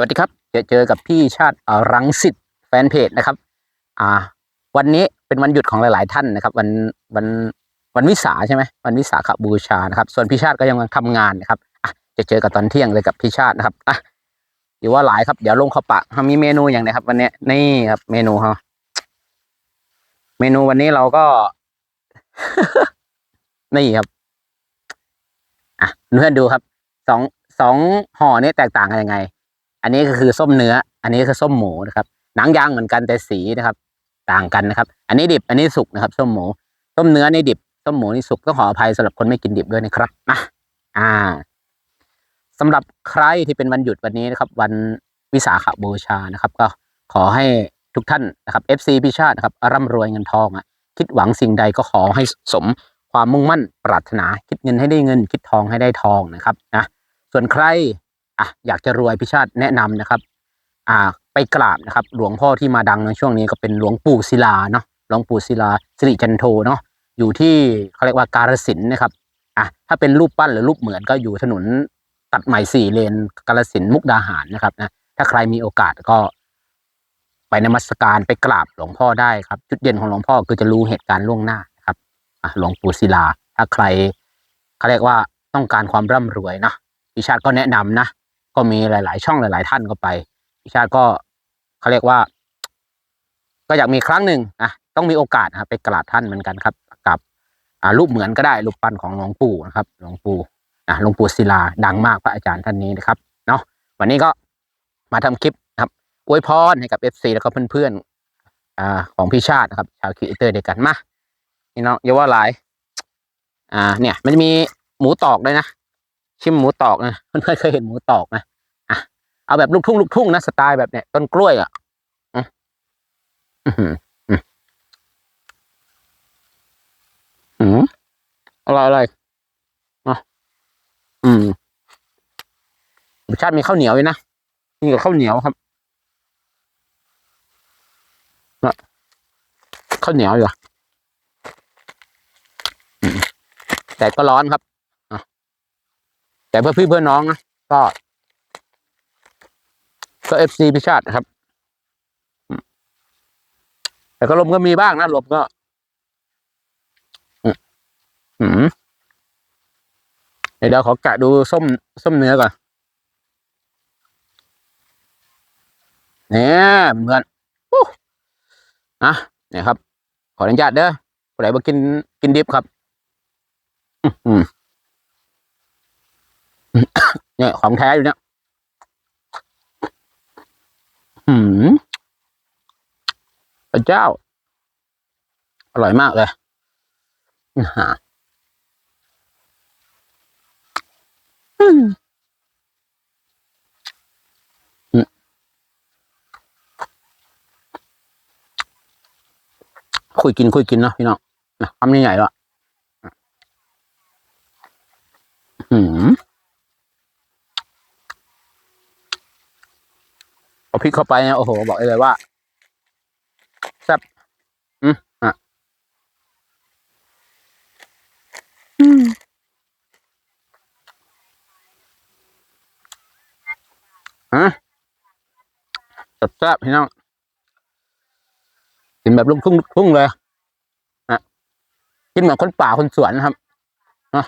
สวัสดีครับจอเจอกับพี่ชาติรังสิตแฟนเพจนะครับ อ่า วันนี้เป็นวันหยุดของหลาย ๆ ท่านนะครับ วันวันวันวิสาใช่ไหมวันวิสาขบูชานะครับ ส่วนพี่ชาติก็ยังทำงานนะครับอะจะเจอกับตอนเที่ยงเลยกับพี่ชาตินะครับอะอยู่ว่าหลายครับเดี๋ยวลงเข้าปามีเมนูอย่างไรครับ วันนี้นี่ครับ เมนูฮะเมนูวันนี้เราก็ นี่ครับอะเพื่อนดูครับสองสองห่อนี้แตกต่างกันยังไง อันนี้ก็คือส้มเนื้อ อันนี้ก็คือส้มหมูนะครับ หนังยางเหมือนกันแต่สีนะครับ ต่างกันนะครับ อันนี้ดิบ อันนี้สุกนะครับ ส้มหมู ส้มเนื้อนี่ดิบ ส้มหมูนี่สุกต้องขออภัยสำหรับคนไม่กินดิบด้วยนะครับนะอ่าสำหรับใครที่เป็นวันหยุดวันนี้นะครับ วันวิสาขบูชานะครับ ก็ขอให้ทุกท่านนะครับ FC พิชาตินะครับร่ำรวยเงินทองอะคิดหวังสิ่งใดก็ขอให้สมความมุ่งมั่นปรารถนา คิดเงินให้ได้เงิน คิดทองให้ได้ทองนะครับนะส่วนใคร อะอยากจะรวยพิชาติแนะนำนะครับ อ่าไปกราบนะครับ หลวงพ่อที่มาดังในช่วงนี้ก็เป็นหลวงปู่ศิลาเนาะหลวงปู่ศิลาสิริจันโทเนาะอยู่ที่เขาเรียกว่าการสินนะครับอะถ้าเป็นรูปปั้นหรือรูปเหมือนก็อยู่ถนนตัดใหม่สี่เลนกาลสินมุกดาหารนะครับนะถ้าใครมีโอกาสก็ ไปนมัสการไปกราบหลวงพ่อได้ครับ จุดเด่นของหลวงพ่อคือจะรู้เหตุการณ์ล่วงหน้านะครับอะหลวงปู่ศิลา ถ้าใครเขาเรียกว่าต้องการความร่ำรวยนะพิชาติก็แนะนำนะ ก็มีหลาย ๆ ช่องหลาย ๆ ท่านก็ไปพิชาติก็เขาเรียกว่า ก็อยากมีครั้งหนึ่งนะต้องมีโอกาสนะครับไปกราบท่านเหมือนกันครับ กับรูปเหมือนก็ได้รูปปั้นของหลวงปู่นะครับหลวงปู่อะหลวงปู่ศิลาดังมากพระอาจารย์ท่านนี้นะครับเนาะวันนี้ก็มาทำคลิปนะครับอวยพรให้กับเอฟซีแล้วก็เพื่อนๆอ่าของพี่ชาตินะครับ ชาวครีเตอร์เดียวกันมาพี่น้องอย่าว่าหลายอ่าเนี่ย มันจะมีหมูตอกด้วยนะ ชิมหมูตอกนะเพื่อนๆเคยเห็นหมูตอกนะอะเอาแบบลูกทุ่งลูกทุ่งนะสไตล์แบบเนี้ยต้นกล้วยอะอืมอร่อยอร่อยอะอืมรสชาติมีข้าวเหนียวอยู่นะนี่กับข้าวเหนียวครับนะข้าวเหนียวอยู่อะอืมแต่ก็ร้อนครับ แต่เพื่อพี่เพื่อน้องนะก็ ก็เอฟซีพิชาตินะครับ แต่ก็ลมก็มีบ้างนะลมก็ อืมเดี๋ยวขอกะดูส้มส้มเนื้อก่อนเนี่ยเหมือนอู้นะเนี่ยครับ ขออนุญาตเด้อผู้ใดมากินกินดิบครับ อืม เนี่ยของแท้อยู่เนี่ยหืมพระเจ้า อร่อยมากเลยอื้อหืออืมอืมคุยกินคุยกินเนาะพี่น้องนะคำใหญ่ๆแล้วอืม เอาพ ริกเข้าไปเนี่ยโอ้โห บอกได้เลยว่าแซ่บอืมอะอืมฮะแซ่บๆพี่น้องกินแบบลูกทุ่งลูกทุ่งเลยอะกินเหมือนคนป่าคนสวนนะครับอะ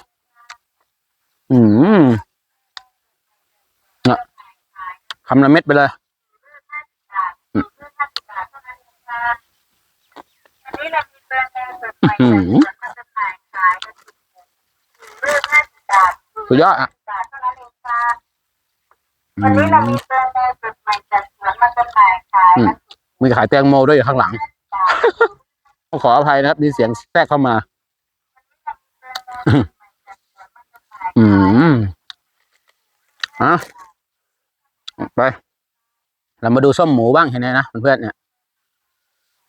อืมอะคำละเม็ดไปเลย สิบบาทสุดยอดอะบาทเท่านั้นเองค่ะวันนี้เรามีแบรนด์แนมแบบใหม่แต่เหมือนมันจะขายขายกันมีขายแตงโมด้วยอยู่ข้างหลังบาทต้องขออภัยนะครับ มีเสียงแทรกเข้ามา อืมอะไป เรามาดูส้มหมูบ้างเห็นไหมนะเพื่อนๆเนี่ย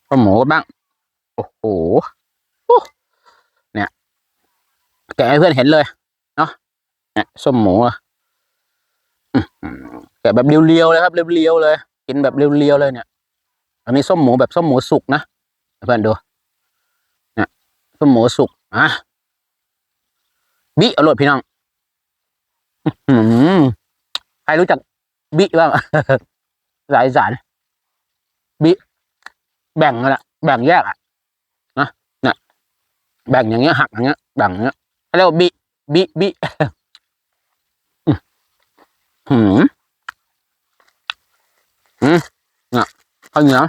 ส้มหมูบ้าง โอ้โหโเนี่ยแกะให้เพื่อนเห็นเลยเนาะเนี่ยส้มหมูอะแกะแบบเรียวๆเลยครับเรียวๆเลย กินแบบเรียวๆเลยเนี่ย อันนี้ส้มหมูแบบส้มหมูสุกนะเพื่อนดูเนี่ยส้มหมูสุกอะบิอร่อยพี่น้องใครรู้จักบิบ้างสายสารบิแบ่งกันละแบ่งแยกอะนะ แบ่งอย่างเงี้ยหักอย่างเงี้ยแบ่งอย่างเงี้ยเขาเรียกว่าบิบิบิหืมอืมเนี่ยข้าวเหนียว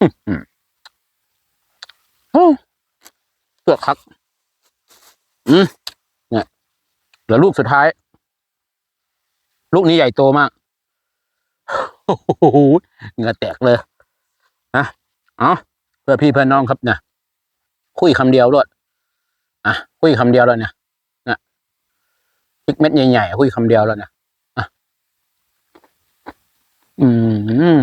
หือโอ้เปลือกครับอืมเนี่ยเหลือลูกสุดท้าย ลูกนี้ใหญ่โตมากโอ้โหเหงื่อแตกเลยนะเอาเพื่อพี่เพื่อนน้องครับเนี่ยคุยคำเดียวรวดอะคุยคำเดียวแล้วเนี่ยนะพริกเม็ดใหญ่ๆคุยคำเดียวแล้วเนี่ยอะอืม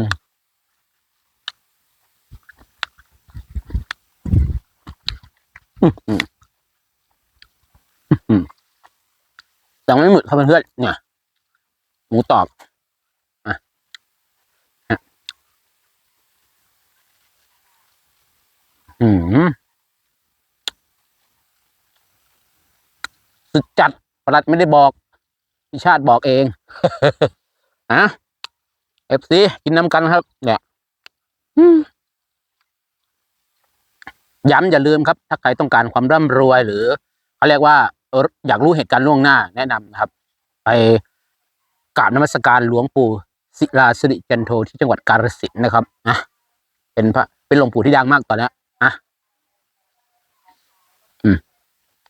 ยังไม่หมดครับเพื่อนๆเนี่ยหมูตอบ อะอะ อืมสุดจัดประหลัดไม่ได้บอกพิชาติบอกเองอะเอฟซีกินน้ำกันครับ เนี่ยย้ำอย่าลืมครับ ถ้าใครต้องการความร่ำรวยหรือเขาเรียกว่า อยากรู้เหตุการณ์ล่วงหน้า แนะนำนะครับ ไปกราบนมัสการหลวงปู่ศิลาสิริจันโทที่จังหวัดกาฬสินธุ์นะครับนะเป็นพระเป็นหลวงปู่ที่ดังมากตอนนี้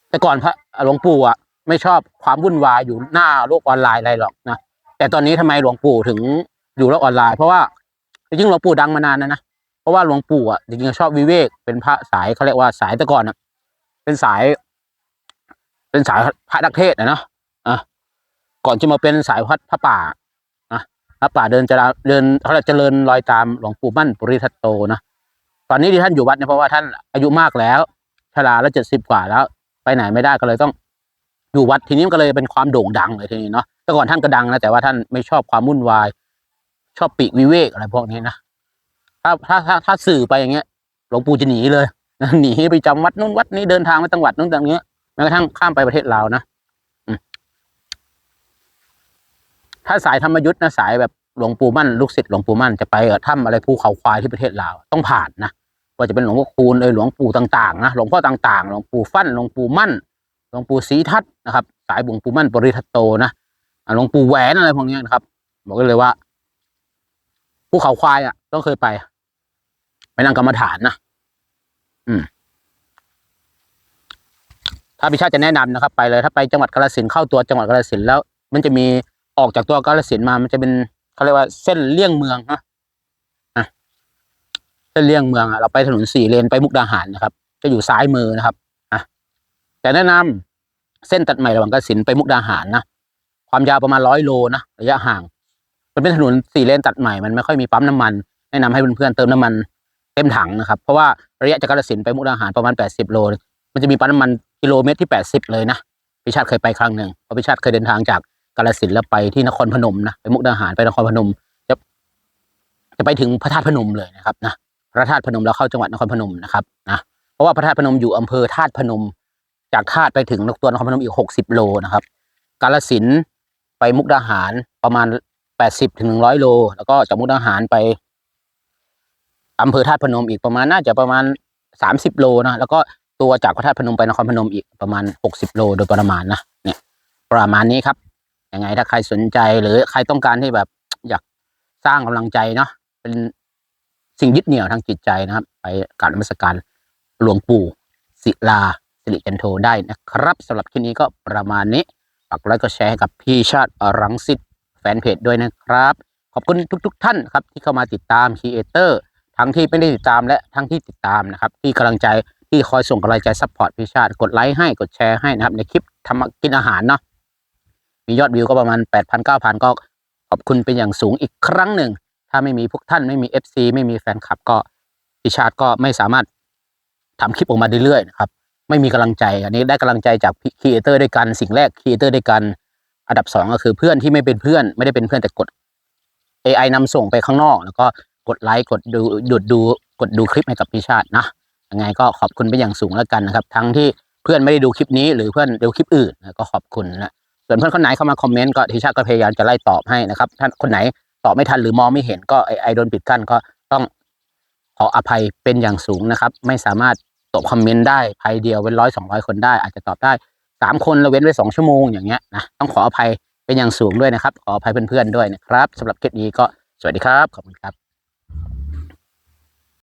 แต่ก่อนพระหลวงปู่อะไม่ชอบความวุ่นวายอยู่หน้าโลกออนไลน์อะไรหรอกนะแต่ตอนนี้ทำไมหลวงปู่ถึงอยู่โลกออนไลน์เพราะว่าจริงๆหลวงปู่ดังมานานนะนะเพราะว่าหลวงปู่อะจริงๆชอบวิเวกเป็นพระสายเขาเรียกว่าสายแต่ก่อนอะเป็นสาย เป็นสายพระนักเทศนะเนาะอะก่อนจะมาเป็นสายพัดพระป่านะพระป่าเดินจะเดินเขาเจริญรอยตามหลวงปู่มั่น ปุริทัตโตนะตอนนี้ที่ท่านอยู่วัดเนี่ยเพราะว่าท่านอายุมากแล้ว ชราแล้วเจ็ดสิบกว่าแล้ว ไปไหนไม่ได้ก็เลยต้องอยู่วัดทีนี้มันก็เลยเป็นความโด่งดังเลยทีนี้เนาะแต่ก่อนท่านก็ดังนะแต่ว่าท่านไม่ชอบความวุ่นวาย ชอบปีกวิเวกอะไรพวกนี้นะถ้าถ้าถ้าถ้าสื่อไปอย่างเงี้ยหลวงปู่จะหนีเลยหนีไปจำวัดนู้นวัดนี้เดินทางไปจังหวัดนู้นจังเงี้ยแม้กระทั่งข้ามไปประเทศลาวนะถ้าสายธรรมยุทธ์นะสายแบบหลวงปู่มั่นลูกศิษย์หลวงปู่มั่นจะไปเออถ้ำอะไรภูเขาควายที่ประเทศลาวต้องผ่านนะ ว่าจะเป็นหลวงพ่อคูณเลยหลวงปู่ต่างๆนะหลวงพ่อต่างๆ หลวงปู่ฟั่นหลวงปู่มั่นหลวงปู่ศรีทัตนะครับ สายหลวงปู่มั่นปริทัตโตนะหลวงปู่แหวนอะไรพวกนี้นะครับ บอกเลยว่าภูเขาควายอะ ต้องเคยไปไปนั่งกรรมฐานนะอืม ถ้าพิชาติจะแนะนำนะครับ ไปเลย ถ้าไปจังหวัดกาฬสินเข้าตัวจังหวัดกาฬสินแล้ว มันจะมีออกจากตัวกาฬสินมา มันจะเป็นเขาเรียกว่าเส้นเลี่ยงเมืองนะ ส้นเลี่ยงเมืองอะเราไปถนนสี่เลนไปมุกดาหารนะครับ จะอยู่ซ้ายมือนะครับอะแต่แนะนำเส้นตัดใหม่ระหว่างกาฬสินไปมุกดาหารนะความยาวประมาณร้อยโลนะระยะห่าง มันเป็นถนนสี่เลนตัดใหม่มันไม่ค่อยมีปั๊มน้ำมัน แนะนำให้เพื่อนๆเติมน้ำมันเต็มถังนะครับ เพราะว่าระยะจากกาฬสินไปมุกดาหารประมาณแปดสิบโล มันจะมีปั๊มน้ำมันกิโลเมตรที่แปดสิบเลยนะพิชาติเคยไปครั้งหนึ่งเพราะพิชาติเคยเดินทางจากกาฬสินแล้วไปที่นครพนมนะไปมุกดาหารไปนครพนมจะจะไปถึงพระธาตุพนมเลยนะครับนะ พระธาตุพนมแล้วเข้าจังหวัดนครพนมนะครับนะเพราะว่าพระธาตุพนมอยู่อำเภอธาตุพนม จากธาตุไปถึงตัวนครพนมอีกหกสิบโลนะครับ กาฬสินไปมุกดาหารประมาณแปดสิบถึงหนึ่งร้อยโล แล้วก็จากมุกดาหารไปอำเภอธาตุพนมอีกประมาณน่าจะประมาณสามสิบโลนะแล้วก็ตัวจากพระธาตุพนมไปนครพนมอีกประมาณหกสิบโลโดยประมาณนะเนี่ยประมาณนี้ครับยังไงถ้าใครสนใจหรือใครต้องการที่แบบอยากสร้างกำลังใจเนาะเป็น สิ่งยึดเหนี่ยวทางจิตใจนะครับ ไปกราบนมัสการหลวงปู่ศิลาสิริจันโทได้นะครับสำหรับคลิปนี้ก็ประมาณนี้ฝากไลค์ก็แชร์ให้กับพี่ชาติรังสิตแฟนเพจด้วยนะครับ ขอบคุณทุกๆท่านครับที่เข้ามาติดตามครีเอเตอร์ทั้งที่ไม่ได้ติดตามและทั้งที่ติดตามนะครับ ที่กำลังใจที่คอยส่งกำลังใจซัพพอร์ตพี่ชาติ กดไลค์ให้กดแชร์ให้นะครับ ในคลิปทำกินอาหารเนาะมียอดวิวก็ประมาณ 8 0 0 0 9,000ก็ขอบคุณเป็นอย่างสูงอีกครั้งหนึ่ง ถ้าไม่มีพวกท่านไม่มี FC ไม่มีแฟนคลับก็พี่ชาติก็ไม่สามารถทำคลิปออกมาเรื่อยๆนะครับไม่มีกำลังใจ อันนี้ได้กำลังใจจากครีเอเตอร์ด้วยกันสิ่งแรกครีเอเตอร์ด้วยกันอันดับสองก็คือเพื่อนที่ไม่เป็นเพื่อน ไม่ได้เป็นเพื่อนแต่กด AI นำส่งไปข้างนอก แล้วก็กดไลค์กดดูดูดูกดดูคลิปให้กับพี่ชาตินะยังไงก็ขอบคุณเป็นอย่างสูงแล้วกันนะครับ ทั้งที่เพื่อนไม่ได้ดูคลิปนี้ หรือเพื่อนดูคลิปอื่นก็ขอบคุณนะส่วนเพื่อนคนไหนเข้ามาคอมเมนต์ก็ทีชาก็พยายามจะไล่ตอบให้นะครับถ้าคนไหน ตอบไม่ทันหรือมองไม่เห็นก็ไอไอโดนปิดกั้นก็ต้องขออภัยเป็นอย่างสูงนะครับ ไม่สามารถตอบคอมเมนต์ได้ภายเดียวเว้นร้อยสองร้อยคนได้ อาจจะตอบได้สามคนเราเว้นไว้สองชั่วโมงอย่างเงี้ยนะต้องขออภัยเป็นอย่างสูงด้วยนะครับ ขออภัยเพื่อนๆด้วยนะครับสำหรับคลิปนี้ก็สวัสดีครับขอบคุณครับ